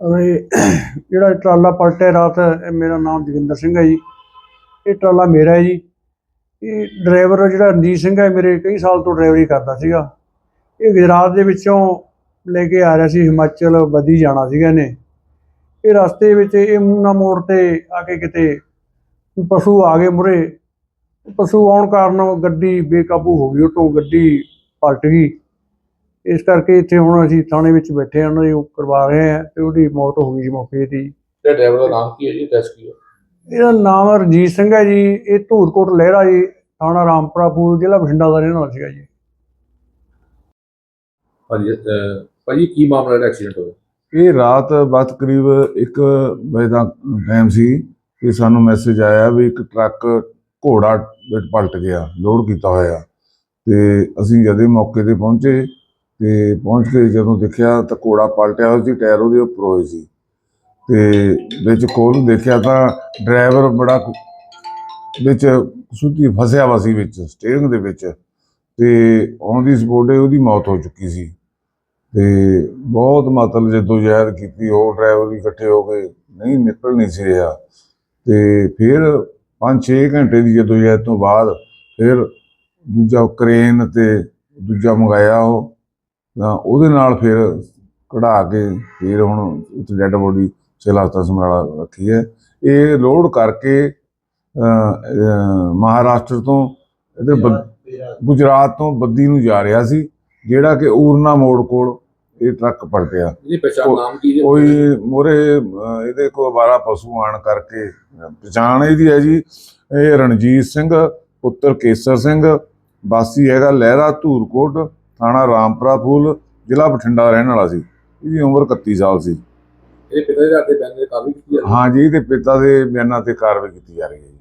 ਇਹ ਜਿਹੜਾ ਟਰਾਲਾ ਪਲਟਿਆ ਰਾਤ, ਇਹ ਮੇਰਾ ਨਾਮ ਜੋਗਿੰਦਰ ਸਿੰਘ ਹੈ ਜੀ। ਇਹ ਟਰਾਲਾ ਮੇਰਾ ਹੈ ਜੀ। ਇਹ ਡਰਾਈਵਰ ਜਿਹੜਾ ਰਣਜੀਤ ਸਿੰਘ ਹੈ ਮੇਰੇ ਕਈ ਸਾਲ ਤੋਂ ਡਰਾਈਵਰੀ ਕਰਦਾ ਸੀਗਾ। ਇਹ ਗੁਜਰਾਤ ਦੇ ਵਿੱਚੋਂ ਲੈ ਕੇ ਆ ਰਿਹਾ ਸੀ, ਹਿਮਾਚਲ ਬੱਦੀ ਜਾਣਾ ਸੀਗਾ ਇਹਨੇ। ਇਹ ਰਸਤੇ ਵਿੱਚ ਇਹ ਮੂਨਾ ਮੋੜ ਤੇ ਆ ਕੇ ਕਿਤੇ ਪਸ਼ੂ ਆ ਗਏ ਮੁਰੇ। ਪਸ਼ੂ ਆਉਣ ਕਾਰਨ ਗੱਡੀ ਬੇਕਾਬੂ ਹੋ ਗਈ, ਉਹ ਤੋਂ ਗੱਡੀ ਪਲਟ ਗਈ। ਇਸ ਕਰਕੇ ਇੱਥੇ ਹੁਣ ਅਸੀਂ ਥਾਣੇ ਵਿੱਚ ਬੈਠੇ ਹਾਂ ਉਹਨਾਂ ਦੀ ਉਹ ਕਰਵਾ ਰਹੇ ਹਾਂ ਤੇ ਉਹਦੀ ਮੌਤ ਹੋ ਗਈ ਜੀ ਮੌਕੇ ਤੇ ਹੀ। ਤੇ ਡਰਾਈਵਰ ਦਾ ਨਾਮ ਕੀ ਹੈ ਜੀ? ਐਡਰੈਸ ਕੀ ਹੈ ਇਹਦਾ ਨਾਮ ਰਣਜੀਤ ਸਿੰਘ ਹੈ ਜੀ। ਇਹ ਧੂਰਕੋਟ ਲਹਿਰਾ ਜੀ ਥਾਣਾ ਰਾਮਪੁਰਾ ਪੂਰ ਜ਼ਿਲ੍ਹਾ ਬਠਿੰਡਾ ਦਾ ਰਹਿਣ ਵਾਲਾ ਸੀਗਾ ਜੀ। ਹਾਂਜੀ ਅਹ, ਭਾਜੀ ਕੀ ਮਾਮਲਾ ਜਿਹੜਾ ਐਕਸੀਡੈਂਟ ਹੋਇਆ? ਇਹ ਰਾਤ ਬਸ ਕਰੀਬ 1 ਵਜੇ ਦਾ ਟਾਈਮ ਸੀ ਕਿ ਸਾਨੂੰ ਮੈਸੇਜ ਆਇਆ ਵੀ ਇੱਕ ਟਰੱਕ ਘੋੜਾ ਵਿੱਚ ਪਲਟ ਗਿਆ ਲੋਡ ਕੀਤਾ ਹੋਇਆ। ਤੇ ਅਸੀਂ ਜਦੇ ਮੌਕੇ ਤੇ ਪਹੁੰਚੇ ਤੇ ਪਹੁੰਚ ਕੇ ਜਦੋਂ ਦੇਖਿਆ ਤਾਂ ਘੋੜਾ ਪਲਟਿਆ ਹੋਇਆ ਸੀ, ਟਾਇਰ ਉਹਦੇ ਉੱਪਰ ਹੋਏ ਸੀ। ਤੇ ਵਿੱਚ ਕੋਲ ਦੇਖਿਆ ਤਾਂ ਡਰਾਈਵਰ ਬੜਾ ਵਿੱਚ ਸੁੱਤੀ ਫਸਿਆ ਵਾ ਸੀ ਵਿੱਚ, ਸਟੀਅਰਿੰਗ ਦੇ ਵਿੱਚ। ਤੇ ਆਨ ਦੀ ਸਪੋਟ ਉਹਦੀ ਮੌਤ ਹੋ ਚੁੱਕੀ ਸੀ। ਤੇ ਬਹੁਤ ਮਤਲਬ ਜਦੋਂ ਜਹਿਦ ਕੀਤੀ ਉਹ ਡਰਾਈਵਰ ਵੀ ਇਕੱਠੇ ਹੋ ਗਏ, ਨਹੀਂ ਨਿਕਲ ਨਹੀਂ ਸੀ ਰਿਹਾ। ਤੇ ਫਿਰ 5-6 ਘੰਟੇ ਦੀ ਜਦੋਂ ਜਹਿਦ ਤੋਂ ਬਾਅਦ ਫਿਰ ਦੂਜਾ ਕ੍ਰੇਨ ਤੇ ਦੂਜਾ ਮੰਗਾਇਆ ਉਹ। ਤਾਂ ਉਹਦੇ ਨਾਲ ਫਿਰ ਕਢਾ ਕੇ ਫਿਰ ਹੁਣ ਉੱਥੇ ਡੈੱਡ ਬੋਡੀ ਸਿਵਲ ਹਸਪਤਾਲ ਸਮਰਾਲਾ ਰੱਖੀ ਹੈ। ਇਹ ਲੋਡ ਕਰਕੇ ਮਹਾਰਾਸ਼ਟਰ ਤੋਂ ਬ- ਗੁਜਰਾਤ ਤੋਂ ਬੱਦੀ ਨੂੰ ਜਾ ਰਿਹਾ ਸੀ ਜਿਹੜਾ ਕਿ ਊਰਨਾ ਮੋੜ ਕੋਲ ਇਹ ਟਰੱਕ ਪਲਟਿਆ ਇਹਦੀ ਪਛਾਣ ਉਹ- ਨਾਮ ਕੀ ਹੈ? ਕੋਈ ਮੋਰੇ ਇਹਦੇ ਕੋਲ ਅਵਾਰਾ ਪਸ਼ੂ ਆਣ ਕਰਕੇ ਪਛਾਣ ਇਹਦੀ ਹੈ ਜੀ ਇਹ ਰਣਜੀਤ ਸਿੰਘ ਪੁੱਤਰ ਕੇਸਰ ਸਿੰਘ ਵਾਸੀ ਹੈਗਾ ਲਹਿਰਾ ਧੂਰਕੋਟ ਥਾਣਾ ਰਾਮਪੁਰਾ ਫੂਲ ਜ਼ਿਲ੍ਹਾ ਬਠਿੰਡਾ ਰਹਿਣ ਵਾਲਾ ਸੀ। ਇਹਦੀ ਉਮਰ 31 ਸਾਲ ਸੀ। ਇਹ ਪਿਤਾ ਦੇ ਬੈਨ ਦੇ ਕਾਬੂ ਕੀਤੀ ਹੈ ਹਾਂ? ਜੀ ਇਹਦੇ ਪਿਤਾ ਦੇ ਬਿਆਨਾਂ ਤੇ ਕਾਰਵਾਈ ਕੀਤੀ ਜਾ ਰਹੀ ਹੈ